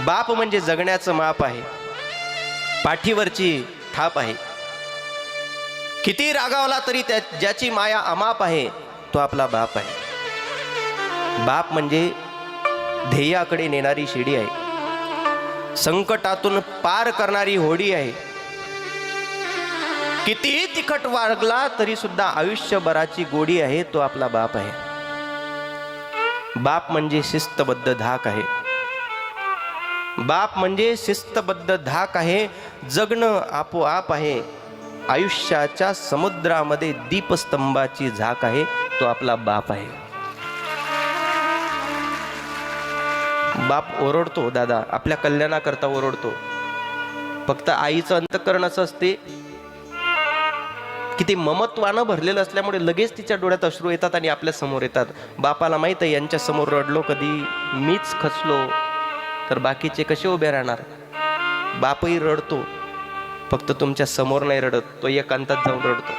बाप म्हणजे जगण्याचं माप आहे. पाठीवरची थाप आहे. किती रागावला तरी त्या ज्याची माया अमाप आहे तो आपला बाप आहे. बाप म्हणजे ध्येयाकडे नेणारी शिडी आहे. संकटातून पार करणारी होडी आहे. कितीही तिखट वागला तरी सुद्धा आयुष्यभराची गोडी आहे तो आपला बाप आहे. बाप म्हणजे शिस्तबद्ध धाक आहे. बाप म्हणजे शिस्तबद्ध धाक आहे जगणं आपोआप आहे. आयुष्याच्या समुद्रामध्ये दीपस्तंभाची झाक आहे तो आपला बाप आहे. बाप ओरडतो दादा आपल्या कल्याणाकरता ओरडतो. फक्त आईचं अंतकरण असं असते की ते ममत्वानं भरलेलं असल्यामुळे लगेच तिच्या डोळ्यात अश्रू येतात आणि आपल्यासमोर येतात. बापाला माहीत आहे यांच्या समोर रडलो कधी मीच खचलो. तर बाकीचे कसे उभे राहणार? बापही रडतो. फक्त तुमच्यासमोर नाही रडत तो एकांतात जाऊन रडतो.